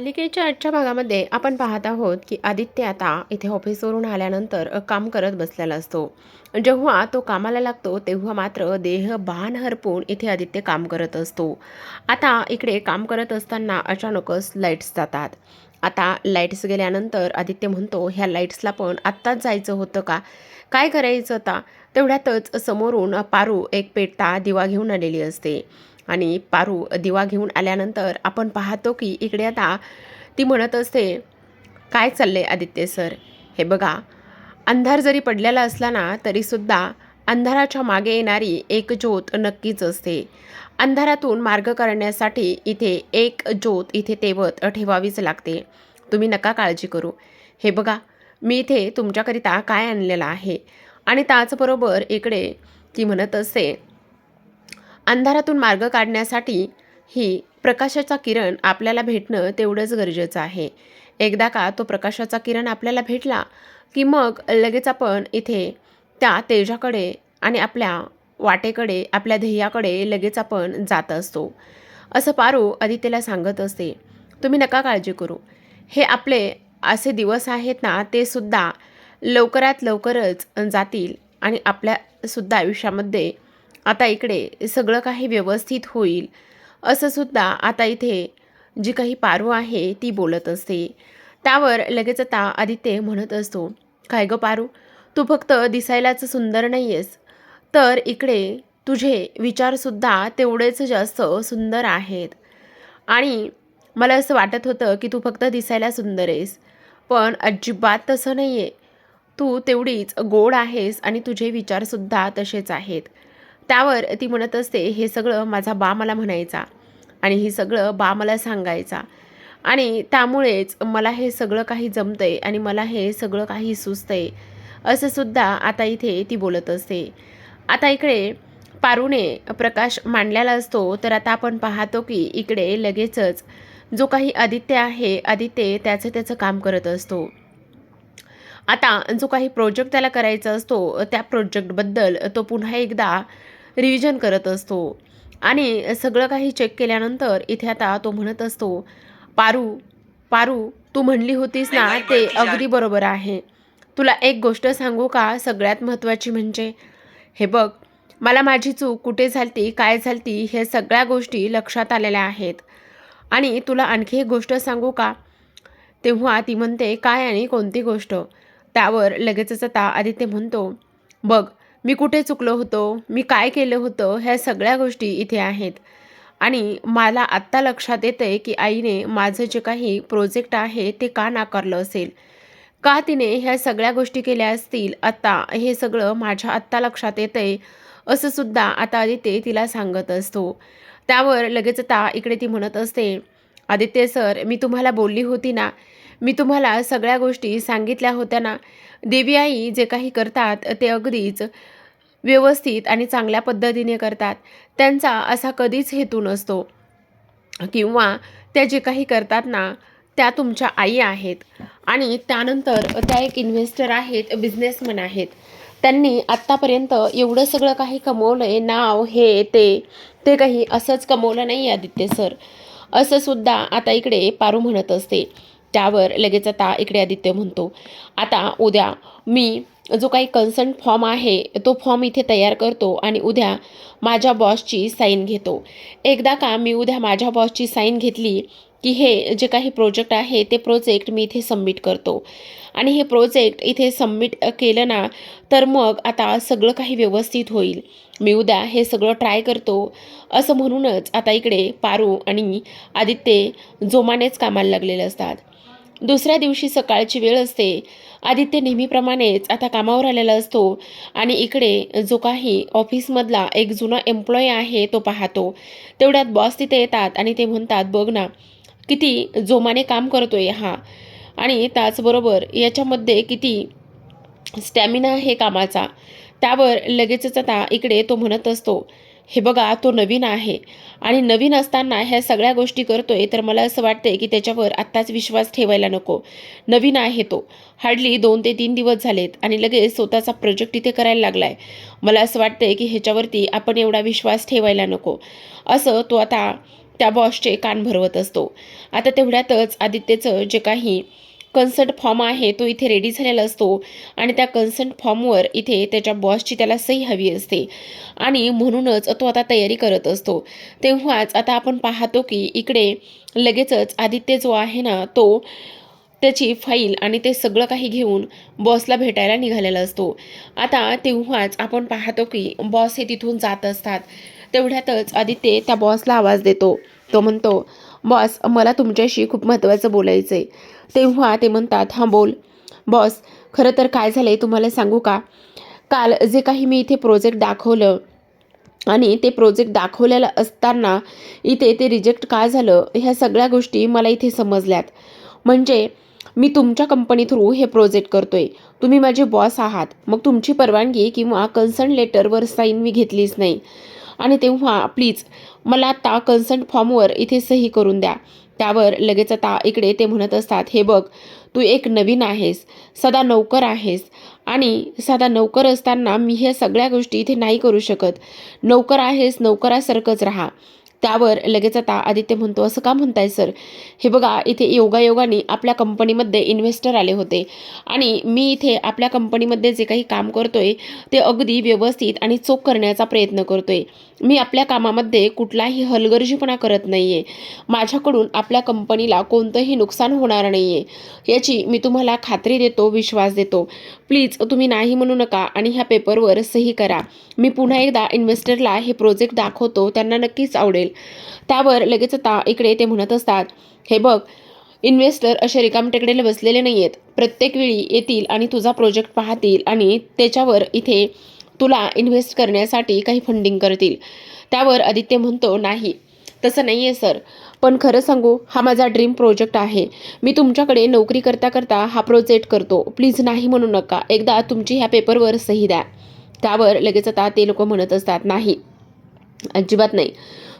मालिकेच्या आजच्या भागामध्ये आपण पाहत आहोत की आदित्य आता इथे ऑफिसवरून आल्यानंतर काम करत बसलेला असतो. जेव्हा तो कामाला लागतो तेव्हा मात्र देह भान हरपून इथे आदित्य काम करत असतो. आता इकडे काम करत असताना अचानकच लाईट्स जातात. आता लाईट्स गेल्यानंतर आदित्य म्हणतो ह्या लाईट्सला पण आत्ताच जायचं होतं का? काय करायचं आता? तेवढ्यातच समोरून पारू एक पेटता दिवा घेऊन आलेली असते. आणि पारू दिवा घेऊन आल्यानंतर आपण पाहतो की इकडे आता ती म्हणत असते काय चालले आदित्य सर? हे बघा अंधार जरी पडलेला असला ना तरीसुद्धा अंधाराच्या मागे येणारी एक ज्योत नक्कीच असते. अंधारातून मार्ग करण्यासाठी इथे एक ज्योत इथे तेवत ठेवावीच लागते. तुम्ही नका काळजी करू. हे बघा मी इथे तुमच्याकरिता काय आणलेलं आहे? आणि त्याचबरोबर इकडे ती म्हणत असते अंधारातून मार्ग काढण्यासाठी ही प्रकाशाचा किरण आपल्याला भेटणं तेवढंच गरजेचं आहे. एकदा का तो प्रकाशाचा किरण आपल्याला भेटला की मग लगेच आपण इथे त्या तेजाकडे आणि आपल्या वाटेकडे आपल्या ध्येयाकडे लगेच आपण जात असतो. असं पारू आदित्यला सांगत असते तुम्ही नका काळजी करू. हे आपले असे दिवस आहेत ना ते सुद्धा लवकरात लवकरच जातील आणि आपल्यासुद्धा आयुष्यामध्ये आता इकडे सगळं काही व्यवस्थित होईल. असं सुद्धा आता इथे जी काही पारू आहे ती बोलत असते. त्यावर लगेच आता आदित्य म्हणत असतो काय गं पारू तू फक्त दिसायलाच सुंदर नाही आहेस तर इकडे तुझे विचारसुद्धा तेवढेच जास्त सुंदर आहेत. आणि मला असं वाटत होतं की तू फक्त दिसायला सुंदर आहेस पण अजिबात तसं नाही आहे तू तेवढीच गोड आहेस आणि तुझे विचारसुद्धा तसेच आहेत. त्यावर ती म्हणत असते हे सगळं माझा बा मला म्हणायचा आणि हे सगळं बा मला सांगायचा आणि त्यामुळेच मला हे सगळं काही जमतंय आणि मला हे सगळं काही सुचतंय. असं सुद्धा आता इथे ती बोलत असते. आता इकडे पारूने प्रकाश मांडलेला असतो तर आता आपण पाहतो की इकडे लगेचच जो काही आदित्य आहे आदित्य त्याचं त्याचं काम करत असतो. आता जो काही प्रोजेक्ट त्याला करायचा असतो त्या प्रोजेक्टबद्दल तो पुन्हा एकदा रिव्हिजन करत असतो. आणि सगळं काही चेक केल्यानंतर इथे आता तो म्हणत असतो पारू पारू तू म्हणली होतीस ना ते अगदी बरोबर आहे. तुला एक गोष्ट सांगू का? सगळ्यात महत्त्वाची म्हणजे हे बघ मला माझी चूक कुठे झालती काय झालती हे सगळ्या गोष्टी लक्षात आलेल्या आहेत. आणि तुला आणखी एक गोष्ट सांगू का? तेव्हा ती म्हणते काय आणि कोणती गोष्ट? त्यावर लगेचच आता आदित्य म्हणतो बघ मी कुठे चुकलो होतो? मी काय केलं होतं? ह्या सगळ्या गोष्टी इथे आहेत. आणि मला आत्ता लक्षात येतं आहे की आईने माझं जे काही प्रोजेक्ट आहे ते का नाकारलं असेल? का तिने ह्या सगळ्या गोष्टी केल्या असतील? आत्ता हे सगळं माझ्या आत्ता लक्षात येतं आहे असं सुद्धा आता आदित्य तिला सांगत असतो. त्यावर लगेच आता इकडे ती म्हणत असते आदित्य सर मी तुम्हाला बोलली होती ना मी तुम्हाला सगळ्या गोष्टी सांगितल्या होत्या ना? देवी आई जे काही करतात ते अगदीच व्यवस्थित आणि चांगल्या पद्धतीने करतात. त्यांचा असा कधीच हेतू नसतो. किंवा त्या जे काही करतात ना त्या तुमच्या आई आहेत. आणि त्यानंतर त्या एक इन्व्हेस्टर आहेत बिझनेसमॅन आहेत. त्यांनी आत्तापर्यंत एवढं सगळं काही कमवलं आहे नाव हे ते ते काही असंच कमवलं नाही आदित्य सर. असं सुद्धा आता इकडे पारू म्हणत असते. त्यावर लगेच आता इकडे आदित्य म्हणतो. आता उद्या मी जो काही कन्सर्ट फॉर्म आहे तो फॉर्म इथे तयार करतो आणि उद्या माझ्या बॉसची साईन घेतो. एकदा का मी उद्या माझ्या बॉसची साईन घेतली की हे जे काही प्रोजेक्ट आहे ते प्रोजेक्ट मी इथे सबमिट करतो. आणि हे प्रोजेक्ट इथे सबमिट केलं ना तर मग आता सगळं काही व्यवस्थित होईल. मी उद्या हे सगळं ट्राय करतो. असं म्हणूनच आता इकडे पारू आणि आदित्य जोमानेच कामाला लागलेले असतात. दुसऱ्या दिवशी सकाळची वेळ असते. आदित्य नेहमीप्रमाणेच आता कामावर आलेला असतो आणि इकडे जो काही ऑफिसमधला एक जुना एम्प्लॉई आहे तो पाहतो. तेवढ्यात बॉस तिथे येतात आणि ते म्हणतात बघ ना किती जोमाने काम करतोय हा. आणि त्याचबरोबर याच्यामध्ये किती स्टॅमिना आहे कामाचा. त्यावर लगेचच आता इकडे तो म्हणत असतो हे बघा तो नवीन आहे. आणि नवीन असताना ह्या सगळ्या गोष्टी करतोय तर मला असं वाटतंय की त्याच्यावर आत्ताच विश्वास ठेवायला नको. नवीन आहे तो. हार्डली दोन ते तीन दिवस झालेत आणि लगेच स्वतःचा प्रोजेक्ट इथे करायला लागलाय. मला असं वाटतंय की ह्याच्यावरती आपण एवढा विश्वास ठेवायला नको. असं तो आता त्या बॉसचे कान भरवत असतो. आता तेवढ्यातच आदित्यचं जे काही कन्सर्ट फॉर्म आहे तो इथे रेडी झालेला असतो आणि त्या कन्सर्ट फॉर्मवर इथे त्याच्या बॉसची त्याला सही हवी असते. आणि म्हणूनच तो आता तयारी करत असतो. तेव्हाच आता आपण पाहतो की इकडे लगेचच आदित्य जो आहे ना तो त्याची फाईल आणि ते सगळं काही घेऊन बॉसला भेटायला निघालेला असतो. आता तेव्हाच आपण पाहतो की बॉस हे तिथून जात असतात. तेवढ्यातच आदित्य त्या बॉसला आवाज देतो. तो म्हणतो बॉस मला तुमच्याशी खूप महत्त्वाचं बोलायचं आहे तेव्हा ते म्हणतात हां बोल. बॉस खरं तर काय झालं आहे तुम्हाला सांगू का? काल जे काही मी इथे प्रोजेक्ट दाखवलं आणि ते प्रोजेक्ट दाखवलेलं असताना इथे ते रिजेक्ट का झालं ह्या सगळ्या गोष्टी मला इथे समजल्यात. म्हणजे मी तुमच्या कंपनी थ्रू हे प्रोजेक्ट करतोय. तुम्ही माझे बॉस आहात. मग तुमची परवानगी किंवा कन्सर्न लेटरवर साईन मी घेतलीच नाही. आणि तेव्हा प्लीज मला आता कन्सर्ट फॉर्मवर इथे सही करून द्या. त्यावर लगेच आता इकडे ते म्हणत असतात हे बघ तू एक नवीन आहेस सदा नौकर आहेस आणि सदा नौकर असताना मी ह्या सगळ्या गोष्टी इथे नाही करू शकत. नौकर आहेस नौकरासारखंच राहा. त्यावर लगेच आता आदित्य म्हणतो असं का म्हणताय सर? हे बघा इथे योगायोगाने आपल्या कंपनीमध्ये इन्व्हेस्टर आले होते. आणि मी इथे आपल्या कंपनीमध्ये जे काही काम करतोय ते अगदी व्यवस्थित आणि चोख करण्याचा प्रयत्न करतोय. मी आपल्या कामामध्ये कुठलाही हलगर्जीपणा करत नाही आहे माझ्याकडून आपल्या कंपनीला कोणतंही नुकसान होणार नाही आहे याची मी तुम्हाला खात्री देतो विश्वास देतो. प्लीज तुम्ही नाही म्हणू नका आणि ह्या पेपरवर सही करा. मी पुन्हा एकदा इन्व्हेस्टरला हे प्रोजेक्ट दाखवतो त्यांना नक्कीच आवडेल. त्यावर लगेच आता इकडे ते म्हणत असतात हे बघ इन्व्हेस्टर असे रिकामटेकडेला बसलेले नाही आहेत प्रत्येक वेळी येतील आणि तुझा प्रोजेक्ट पाहतील आणि त्याच्यावर इथे तुला इन्व्हेस्ट करण्यासाठी काही फंडिंग करतील. त्यावर आदित्य म्हणतो नाही तसं नाही आहे सर पण खरं सांगू हा माझा ड्रीम प्रोजेक्ट आहे. मी तुमच्याकडे नोकरी करता करता हा प्रोजेक्ट करतो. प्लीज नाही म्हणू नका. एकदा तुमची ह्या पेपरवर सही द्या. त्यावर लगेच आता ते लोक म्हणत असतात नाही अजिबात नाही.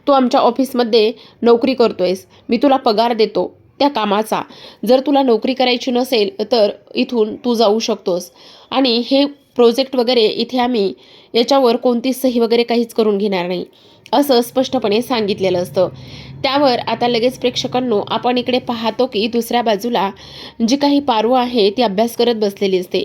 तू आमच्या ऑफिसमध्ये नोकरी करतोयस. मी तुला पगार देतो त्या कामाचा. जर तुला नोकरी करायची नसेल तर इथून तू जाऊ शकतोस. आणि हे प्रोजेक्ट वगैरे इथे आम्ही याच्यावर कोणती सही वगैरे काहीच करून घेणार नाही असं स्पष्टपणे सांगितलेलं असतं. त्यावर आता लगेच प्रेक्षकांनो आपण इकडे पाहतो की दुसऱ्या बाजूला जी काही पारू आहे ती अभ्यास करत बसलेली असते.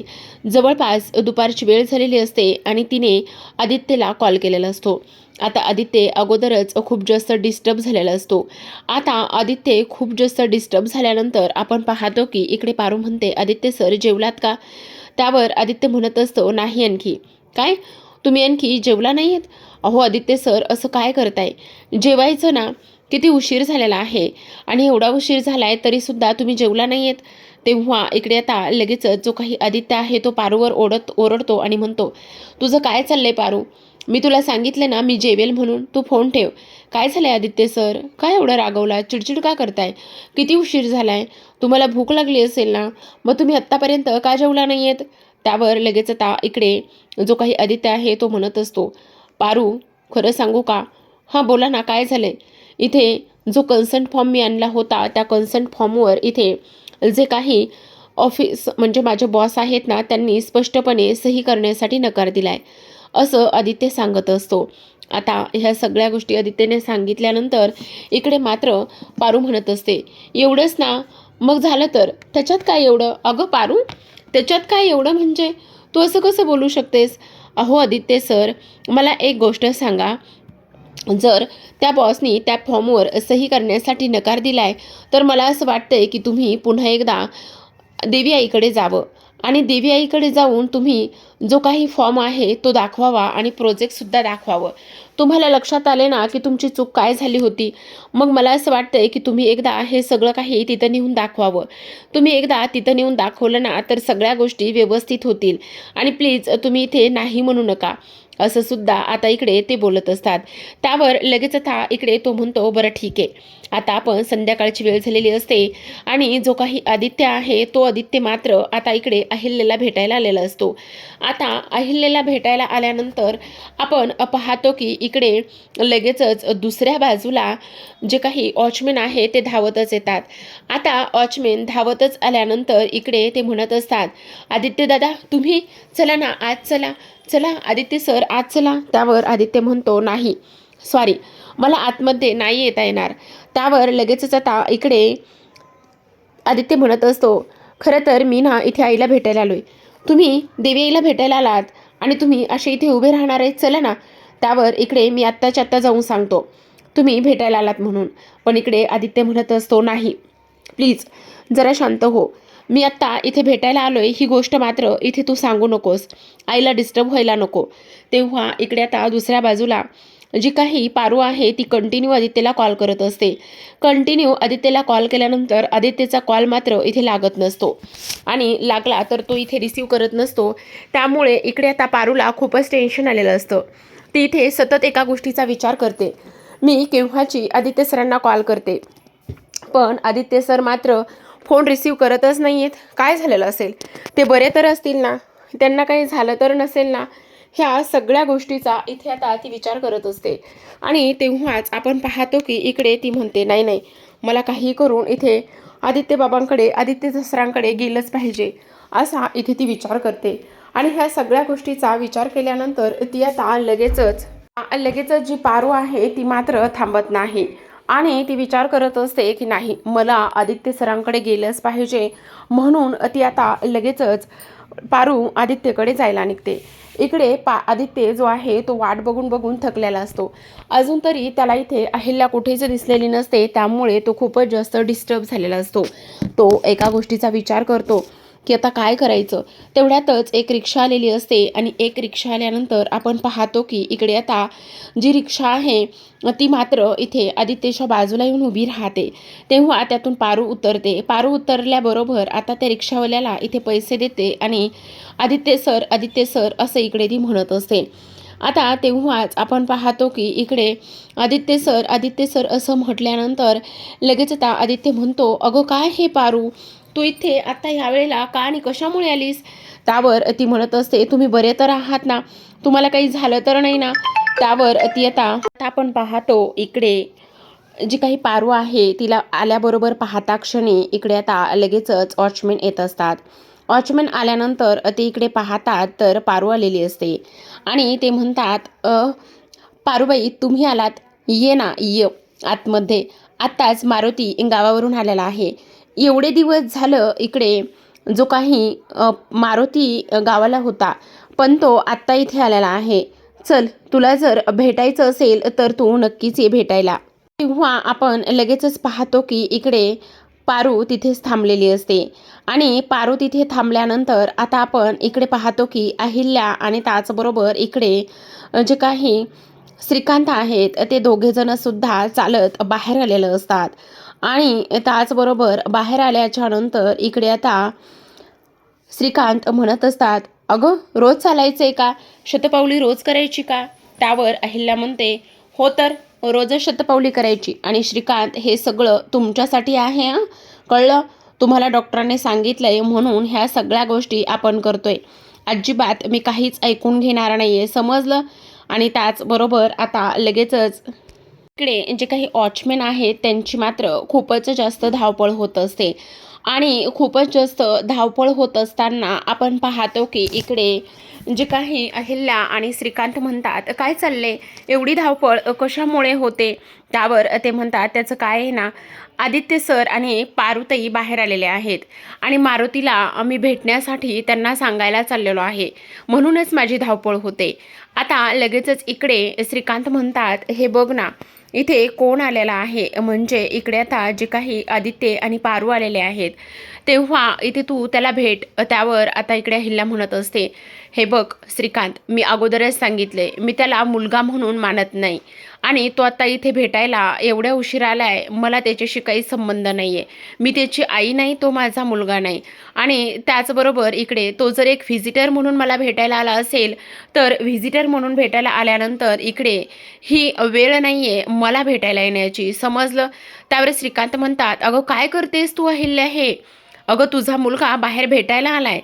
जवळपास दुपारची वेळ झालेली असते आणि तिने आदित्यला कॉल केलेला असतो. आता आदित्य अगोदरच खूप जास्त डिस्टर्ब झालेला असतो. आता आदित्य खूप जास्त डिस्टर्ब झाल्यानंतर आपण पाहतो की इकडे पारू म्हणते आदित्य सर जेवलात का? त्यावर आदित्य म्हणत असतो नाही आणखी. काय? तुम्ही आणखी जेवला नाही आहेत अहो आदित्य सर असं काय करताय? जेवायचं ना किती उशीर झालेला आहे. आणि एवढा उशीर झाला आहे तरीसुद्धा तुम्ही जेवला नाही आहेत तेव्हा इकडे आता लगेच जो काही आदित्य आहे तो पारूवर ओढत ओरडतो आणि म्हणतो तुझं काय चाललंय पारू? मी तुला सांगितले ना मी जेवेल म्हणून. तू फोन ठेव. काय झालंय आदित्य सर? काय एवढं रागवला चिडचिड का करताय? किती उशीर झालाय? तुम्हाला भूक लागली असेल ना? मग तुम्ही आत्तापर्यंत का जेवला नाही आहेत त्यावर लगेच आता इकडे जो काही आदित्य आहे तो म्हणत असतो. पारू खरं सांगू का? हां बोला ना काय झालंय? इथे जो कन्सर्ट फॉर्म मी आणला होता त्या कन्सर्ट फॉर्मवर इथे जे काही ऑफिस म्हणजे माझे बॉस आहेत ना त्यांनी स्पष्टपणे सही करण्यासाठी नकार दिला आहे असं आदित्य सांगत असतो. आता ह्या सगळ्या गोष्टी आदित्यने सांगितल्यानंतर इकडे मात्र पारू म्हणत असते. एवढंच ना मग झालं तर? त्याच्यात काय एवढं? अगं पारू त्याच्यात काय एवढं म्हणजे? तू असं कसं बोलू शकतेस? अहो आदित्य सर मला एक गोष्ट सांगा. जर त्या बॉसनी त्या फॉर्मवर सही करण्यासाठी नकार दिला आहे तर मला असं वाटतंय की तुम्ही पुन्हा एकदा देवी आईकडे जावं. आणि देवी आईकडे जाऊन तुम्ही जो काही फॉर्म आहे तो दाखवावा आणि प्रोजेक्टसुद्धा दाखवावं. तुम्हाला लक्षात आले ना की तुमची चूक काय झाली होती? मग मला असं वाटतंय की तुम्ही एकदा हे सगळं काही तिथं नेऊन दाखवावं. तुम्ही एकदा तिथं नेऊन दाखवलं ना तर सगळ्या गोष्टी व्यवस्थित होतील. आणि प्लीज तुम्ही इथे नाही म्हणू नका. असं सुद्धा आता इकडे ते बोलत असतात. त्यावर लगेच आता इकडे तो म्हणतो बरं ठीक आहे. आता आपण संध्याकाळची वेळ झालेली असते आणि जो काही आदित्य आहे तो आदित्य मात्र आता इकडे अहिल्याला भेटायला आलेला असतो. आता अहिल्याला भेटायला आल्यानंतर आपण पाहतो की इकडे लगेचच दुसऱ्या बाजूला जे काही वॉचमेन आहे ते धावतच येतात. आता वॉचमॅन धावतच आल्यानंतर इकडे ते म्हणत असतात आदित्य दादा तुम्ही चला ना आज चला चला आदित्य सर आज चला. त्यावर आदित्य म्हणतो नाही सॉरी मला आतमध्ये नाही येता येणार. त्यावर लगेचच आता इकडे आदित्य म्हणत असतो खरं तर मी ना इथे आईला भेटायला आलोय. तुम्ही देवी आईला भेटायला आलात आणि तुम्ही असे इथे उभे राहणार आहेत चला ना. त्यावर इकडे मी आत्ताच्या आत्ता जाऊन सांगतो. तुम्ही भेटायला आलात म्हणून. पण इकडे आदित्य म्हणत असतो नाही. प्लीज जरा शांत हो. मी आत्ता इथे भेटायला आलोय ही गोष्ट मात्र इथे तू सांगू नकोस. आईला डिस्टर्ब व्हायला नको. तेव्हा इकडे आता दुसऱ्या बाजूला जी काही पारू आहे ती कंटिन्यू आदित्यला कॉल करत असते. कंटिन्यू आदित्यला कॉल केल्यानंतर आदित्यचा कॉल मात्र इथे लागत नसतो. आणि लागला तर तो इथे रिसीव करत नसतो. त्यामुळे इकडे आता पारूला खूपच टेन्शन आलेलं असतं. ती इथे सतत एका गोष्टीचा विचार करते. मी केव्हाची आदित्य सरांना कॉल करते? पण आदित्य सर मात्र फोन रिसीव करतच नाही आहेत काय झालेलं असेल? ते बरे तर असतील ना? त्यांना काही झालं तर नसेल ना? ह्या सगळ्या गोष्टीचा इथे आता ती विचार करत असते. आणि तेव्हाच आपण पाहतो की इकडे ती म्हणते नाही नाही मला काही करून इथे आदित्य बाबांकडे आदित्य सरांकडे गेलंच पाहिजे असा इथे ती विचार करते. आणि ह्या सगळ्या गोष्टीचा विचार केल्यानंतर ती आता लगेचच लगेचच जी पारू आहे ती मात्र थांबत नाही. आणि ती विचार करत असते की नाही मला आदित्य सरांकडे गेलंच पाहिजे म्हणून ती आता लगेचच पारू आदित्यकडे जायला निघते. इकडे पा आदित्य जो आहे तो वाट बघून बघून थकलेला असतो. अजून तरी त्याला इथे अहिल्या कुठेच दिसलेली नसते त्यामुळे तो खूपच जास्त डिस्टर्ब झालेला असतो. तो एका गोष्टीचा विचार करतो. की आता काय करायचं? तेवढ्यातच एक रिक्षा आलेली असते आणि एक रिक्षा आल्यानंतर आपण पाहतो की इकडे आता जी रिक्षा आहे ती मात्र इथे आदित्यच्या बाजूला येऊन उभी राहते. तेव्हा त्यातून पारू उतरते. पारू उतरल्याबरोबर आता त्या रिक्षावाल्याला इथे पैसे देते आणि आदित्य सर आदित्य सर असं इकडे ती म्हणत असते. आता तेव्हाच आपण पाहतो की इकडे आदित्य सर आदित्य सर असं म्हटल्यानंतर लगेच आता आदित्य म्हणतो अगं काय हे पारू? तू इथे आता ह्यावेळेला का आणि कशामुळे आलीस? त्यावर ती म्हणत असते तुम्ही बरे तर आहात ना? तुम्हाला काही झालं तर नाही ना? त्यावर ती आता आता आपण पाहतो इकडे जी काही पारू आहे तिला आल्याबरोबर पाहता क्षणी इकडे आता लगेचच वॉचमॅन येत असतात. वॉचमॅन आल्यानंतर ते इकडे पाहतात तर पारू आलेली असते. आणि ते म्हणतात पारूबाई तुम्ही आलात? ये ना ये आतमध्ये. आत्ताच मारुती गावावरून आलेला आहे. एवढे दिवस झालं इकडे जो काही मारुती गावाला होता पण तो आत्ता इथे आलेला आहे. चल तुला जर भेटायचं असेल तर तू नक्कीच ये भेटायला. तेव्हा आपण लगेचच पाहतो की इकडे पारू तिथेच थांबलेली असते. आणि पारू तिथे थांबल्यानंतर आता आपण इकडे पाहतो की अहिल्या आणि त्याचबरोबर इकडे जे काही श्रीकांत आहेत ते दोघेजणंसुद्धा चालत बाहेर आलेलं असतात. आणि त्याचबरोबर बाहेर आल्याच्यानंतर इकडे आता श्रीकांत म्हणत असतात अगं रोज चालायचं आहे का? शतपावली रोज करायची का? त्यावर अहिल्या म्हणते हो तर रोजच शतपावली करायची. आणि श्रीकांत हे सगळं तुमच्यासाठी आहे कळलं? तुम्हाला डॉक्टरांनी सांगितलं आहे म्हणून ह्या सगळ्या गोष्टी आपण करतोय. अजिबात मी काहीच ऐकून घेणार नाही आहे समजलं? आणि त्याचबरोबर आता लगेचच इकडे जे काही वॉचमॅन आहेत त्यांची मात्र खूपच जास्त धावपळ होत असते. आणि खूपच जास्त धावपळ होत असताना आपण पाहतो की इकडे जे काही अहिल्या आणि श्रीकांत म्हणतात काय चालले एवढी धावपळ कशामुळे होते? त्यावर ते म्हणतात त्याचं काय आहे ना आदित्य सर आणि पारुताई बाहेर आलेले आहेत आणि मारुतीला आम्ही भेटण्यासाठी त्यांना सांगायला चाललेलो आहे. म्हणूनच माझी धावपळ होते. आता लगेचच इकडे श्रीकांत म्हणतात हे बघ ना इथे कोण आलेला आहे? म्हणजे इकडे आता जे काही आदित्य आणि पारू आलेले आहेत तेव्हा इथे तू त्याला भेट त्यावर आता इकडे हिल्ला म्हणत असते. हे बघ श्रीकांत मी अगोदरच सांगितले मी त्याला मुलगा म्हणून मानत नाही. आणि तो आता इथे भेटायला एवढ्या उशीर आहे मला त्याच्याशी काही संबंध नाही आहे मी त्याची आई नाही तो माझा मुलगा नाही. आणि त्याचबरोबर इकडे तो जर एक व्हिजिटर म्हणून मला भेटायला आला असेल तर व्हिजिटर म्हणून भेटायला आल्यानंतर इकडे ही वेळ नाही आहे मला भेटायला येण्याची. समजलं? त्यावर श्रीकांत म्हणतात अगं काय करतेस तू अहिल्या हे? अगं तुझा मुलगा बाहेर भेटायला आला आहे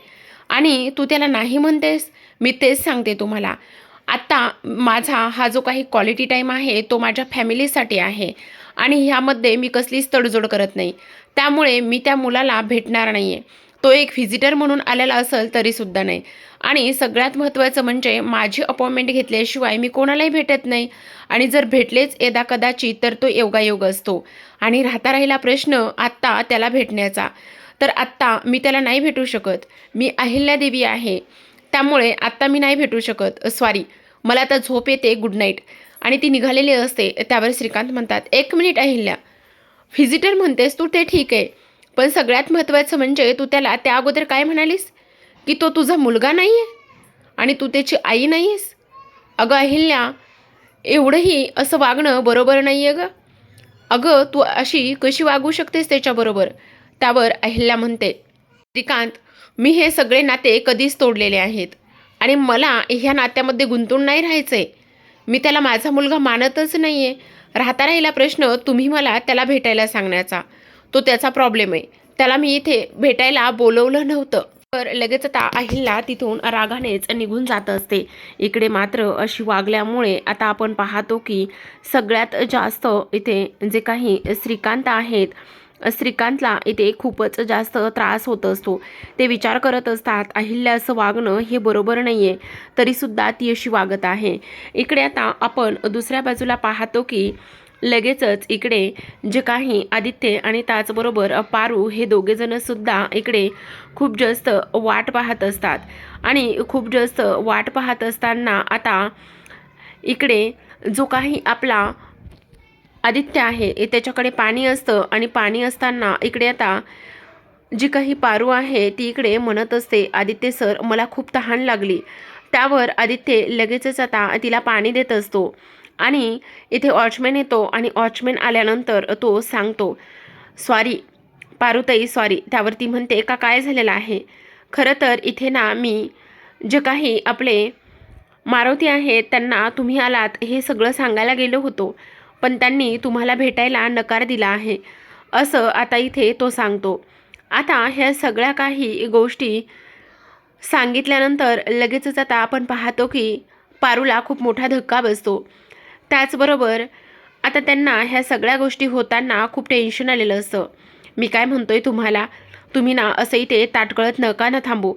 आणि तू त्याला नाही म्हणतेस? मी तेच सांगते तुम्हाला. आत्ता माझा हा जो काही क्वालिटी टाईम आहे तो माझ्या फॅमिलीसाठी आहे. आणि ह्यामध्ये मी कसलीच तडजोड करत नाही. त्यामुळे मी त्या मुलाला भेटणार नाही आहे तो एक व्हिजिटर म्हणून आलेला असेल तरीसुद्धा नाही. आणि सगळ्यात महत्त्वाचं म्हणजे माझी अपॉइंटमेंट घेतल्याशिवाय मी कोणालाही भेटत नाही. आणि जर भेटलेच यदा कदाचित तर तो योगायोग असतो. आणि राहता राहिला प्रश्न आत्ता त्याला भेटण्याचा. तर आत्ता मी त्याला नाही भेटू शकत. मी अहिल्यादेवी आहे. त्यामुळे आत्ता मी नाही भेटू शकत. सॉरी मला आता झोप येते. गुड नाईट आणि ती निघालेली असते. त्यावर श्रीकांत म्हणतात एक मिनिट अहिल्या. व्हिजिटर म्हणतेस तू ते ठीक आहे. पण सगळ्यात महत्त्वाचं म्हणजे तू त्याला त्या अगोदर काय म्हणालीस? की तो तुझा मुलगा नाही आहे आणि तू त्याची आई नाही आहेस अगं अहिल्या एवढंही असं वागणं बरोबर नाही आहे गं. अगं तू अशी कशी वागू शकतेस त्याच्याबरोबर? त्यावर अहिल्या म्हणते श्रीकांत मी हे सगळे नाते कधीच तोडलेले आहेत आणि मला ह्या नात्यामध्ये गुंतून नाही राहायचं आहे मी त्याला माझा मुलगा मानतच नाही आहे राहता राहिला प्रश्न तुम्ही मला त्याला भेटायला सांगण्याचा. तो त्याचा प्रॉब्लेम आहे. त्याला मी इथे भेटायला बोलवलं नव्हतं. तर लगेच आता अहिल्या तिथून रागानेच निघून जात असते. इकडे मात्र अशी वागल्यामुळे आता आपण पाहतो की सगळ्यात जास्त इथे जे काही श्रीकांत आहेत श्रीकांतला इथे खूपच जास्त त्रास होत असतो. ते विचार करत असतात अहिल्या असं वागणं हे बरोबर नाही आहे तरीसुद्धा ती अशी वागत आहे. इकडे आता आपण दुसऱ्या बाजूला पाहतो की लगेचच इकडे जे काही आदित्य आणि त्याचबरोबर पारू हे दोघेजणंसुद्धा इकडे खूप जास्त वाट पाहत असतात. आणि खूप जास्त वाट पाहत असताना आता इकडे जो काही आपला आदित्य आहे. त्याच्याकडे पाणी असतं आणि पाणी असताना इकडे आता जी काही पारू आहे ती इकडे म्हणत असते आदित्य सर मला खूप तहान लागली. त्यावर आदित्य लगेचच आता तिला पाणी देत असतो आणि इथे वॉचमॅन येतो आणि वॉचमॅन आल्यानंतर तो सांगतो सॉरी पारुताई सॉरी त्यावर ती म्हणते का काय झालेलं आहे? खरं तर इथे ना मी जे काही आपले मारुती आहेत त्यांना तुम्ही आलात हे सगळं सांगायला गेलो होतो. पण त्यांनी तुम्हाला भेटायला नकार दिला आहे. असं आता इथे तो सांगतो. आता ह्या सगळ्या काही गोष्टी सांगितल्यानंतर लगेचच आता आपण पाहतो की पारूला खूप मोठा धक्का बसतो. त्याचबरोबर आता त्यांना ह्या सगळ्या गोष्टी होताना खूप टेन्शन आलेलं असतं. मी काय म्हणतोय तुम्हाला? तुम्ही ना असं इथे ताटकळत नका ना थांबू.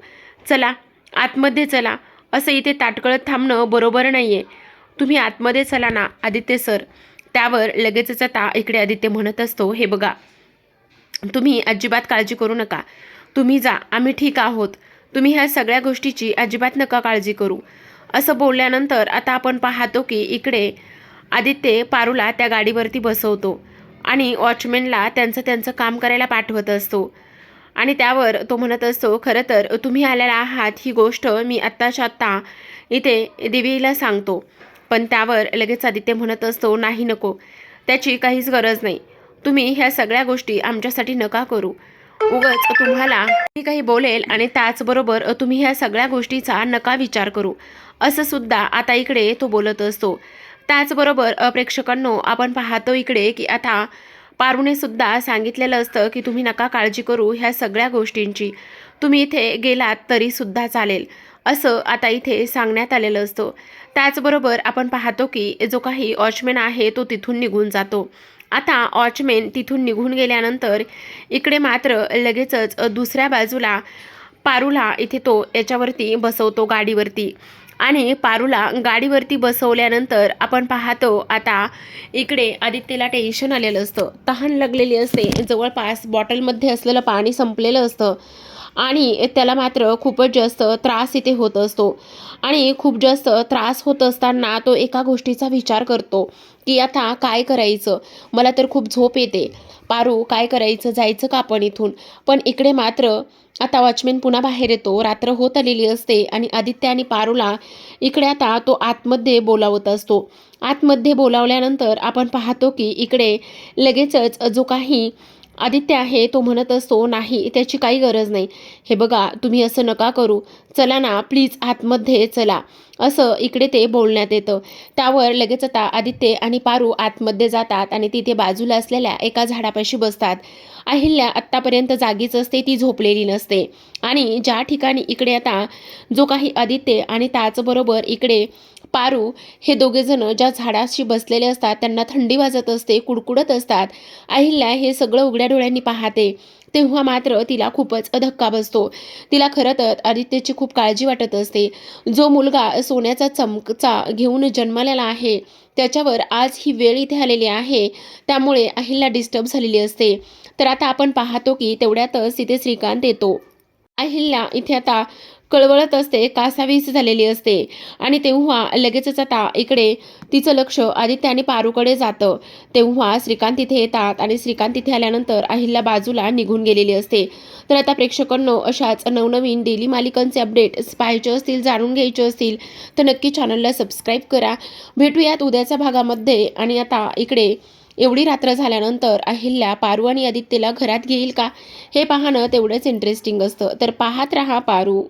चला आतमध्ये चला. असं इथे ताटकळत थांबणं बरोबर नाही आहे तुम्ही आतमध्ये चला ना आदित्य सर. त्यावर लगेचच आता इकडे आदित्य म्हणत असतो हे बघा तुम्ही अजिबात काळजी करू नका. तुम्ही जा आम्ही ठीक आहोत. तुम्ही ह्या सगळ्या गोष्टीची अजिबात नका काळजी करू. असं बोलल्यानंतर आता आपण पाहतो की इकडे आदित्य पारूला त्या गाडीवरती बसवतो आणि वॉचमॅनला त्यांचं त्यांचं काम करायला पाठवत असतो. आणि त्यावर तो म्हणत असतो खरं तर तुम्ही आलेला आहात ही गोष्ट मी आत्ताच्या आत्ता इथे देवीला सांगतो. पण त्यावर लगेच आदित्य म्हणत असतो नाही नको. त्याची काहीच गरज नाही. तुम्ही ह्या सगळ्या गोष्टी आमच्यासाठी नका करू. उगाच तुम्हाला मी काही बोलेल आणि त्याचबरोबर तुम्ही ह्या सगळ्या गोष्टीचा नका विचार करू. असं सुद्धा आता इकडे तो बोलत असतो. त्याचबरोबर प्रेक्षकांनो आपण पाहतो इकडे की आता पारुने सुद्धा सांगितलेलं असतं की तुम्ही नका काळजी करू ह्या सगळ्या गोष्टींची. तुम्ही इथे गेलात तरी सुद्धा चालेल. असं आता इथे सांगण्यात आलेलं असतं. त्याचबरोबर आपण पाहतो की जो काही वॉचमॅन आहे तो तिथून निघून जातो. आता वॉचमॅन तिथून निघून गेल्यानंतर इकडे मात्र लगेचच दुसऱ्या बाजूला पारूला इथे तो याच्यावरती बसवतो गाडीवरती. आणि पारूला गाडीवरती बसवल्यानंतर आपण पाहतो आता इकडे आदित्यला टेन्शन आलेलं असतं. तहान लागलेली असते. जवळपास बॉटलमध्ये असलेलं पाणी संपलेलं असतं. आणि त्याला मात्र खूपच जास्त त्रास इथे होत असतो. आणि खूप जास्त त्रास होत असताना तो एका गोष्टीचा विचार करतो की आता काय करायचं? मला तर खूप झोप येते. पारू काय करायचं? जायचं का आपण इथून? पण इकडे मात्र आता वॉचमॅन पुन्हा बाहेर येतो. रात्र होत आलेली असते आणि आदित्य आणि पारूला इकडे आता तो आतमध्ये बोलावत असतो. आतमध्ये बोलावल्यानंतर आपण पाहतो की इकडे लगेचच जो काही आदित्य आहे तो म्हणत असतो नाही त्याची काही गरज नाही. हे बघा तुम्ही असं नका करू. चला ना प्लीज आतमध्ये चला. असं इकडे ते बोलण्यात येतं. त्यावर लगेच आता आदित्य आणि पारू आतमध्ये जातात आणि तिथे बाजूला असलेल्या एका झाडापाशी बसतात. अहिल्या आत्तापर्यंत जागीच असते ती झोपलेली नसते. आणि ज्या ठिकाणी इकडे आता जो काही आदित्य आणि त्याचबरोबर इकडे पारू हे दोघेजणं ज्या झाडाशी बसलेले असतात त्यांना थंडी वाजत असते कुडकुडत असतात. अहिल्या हे सगळं उघड्या डोळ्यांनी पाहते. तेव्हा मात्र तिला खूपच धक्का बसतो. तिला खरं तर आदित्यची खूप काळजी वाटत असते. जो मुलगा सोन्याचा चमचा घेऊन जन्मलेला आहे त्याच्यावर आज ही वेळ इथे आलेली आहे. त्यामुळे अहिल्या डिस्टर्ब झालेली असते. तर आता आपण पाहतो की तेवढ्यातच तिथे श्रीकांत येतो. अहिल्या इथे आता कळवळत असते कासावीस झालेली असते. आणि तेव्हा लगेचच आता इकडे तिचं लक्ष आदित्य आणि पारूकडे जातं. तेव्हा श्रीकांत तिथे येतात आणि श्रीकांत तिथे आल्यानंतर अहिल्या बाजूला निघून गेलेली असते. तर आता प्रेक्षकांनो अशाच नवनवीन डेली मालिकांचे अपडेट्स पाहायचे असतील जाणून घ्यायचे असतील तर नक्की चॅनलला सबस्क्राईब करा. भेटूयात उद्याच्या भागामध्ये. आणि आता इकडे एवढी रात्र झाल्यानंतर अहिल्या पारू आणि आदित्यला घरात घेईल का? हे पाहणं तेवढंच इंटरेस्टिंग असतं. तर पाहत रहा पारू.